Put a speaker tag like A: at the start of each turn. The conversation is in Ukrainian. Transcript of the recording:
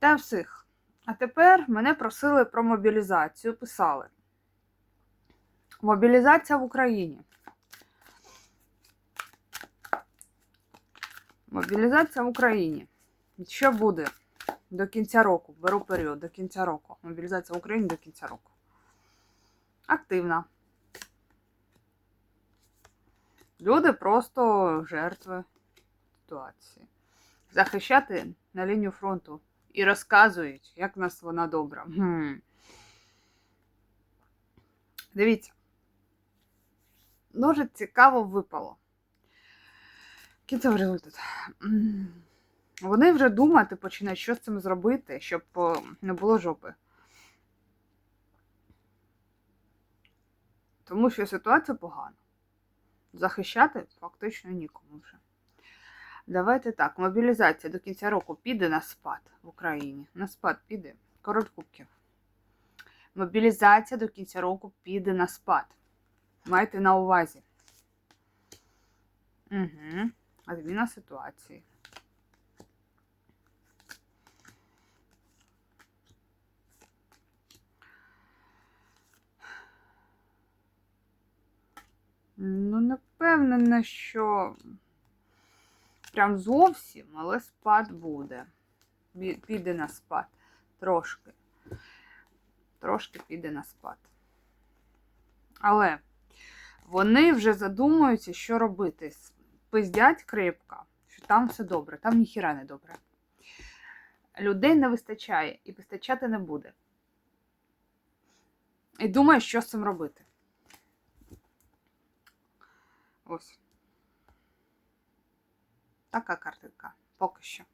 A: Та всіх. А тепер мене просили про мобілізацію. Писали. Мобілізація в Україні. Мобілізація в Україні. Що буде до кінця року? Беру період до кінця року. Мобілізація в Україні до кінця року. Активна. Люди просто жертви ситуації. Захищати на лінію фронту і розказують, як в нас вона добра. Гм. Дивіться. Дуже цікаво випало. Кінцевий результат. Вони вже думати починають, що з цим зробити, щоб не було жопи. Тому що ситуація погана. Захищати фактично нікому вже. Давайте так, мобілізація до кінця року піде на спад в Україні. На спад піде. Король кубків. Мобілізація до кінця року піде на спад. Майте на увазі. Угу. Зміна ситуації. Ну, не впевнена, що прям зовсім, але спад буде. Піде на спад. Трошки. Трошки піде на спад. Але вони вже задумуються, що робити. Пиздять крипка, що там все добре, там ніхіра не добре. Людей не вистачає і вистачати не буде. І думаю, що з цим робити. Ось. Така картинка. Поки що.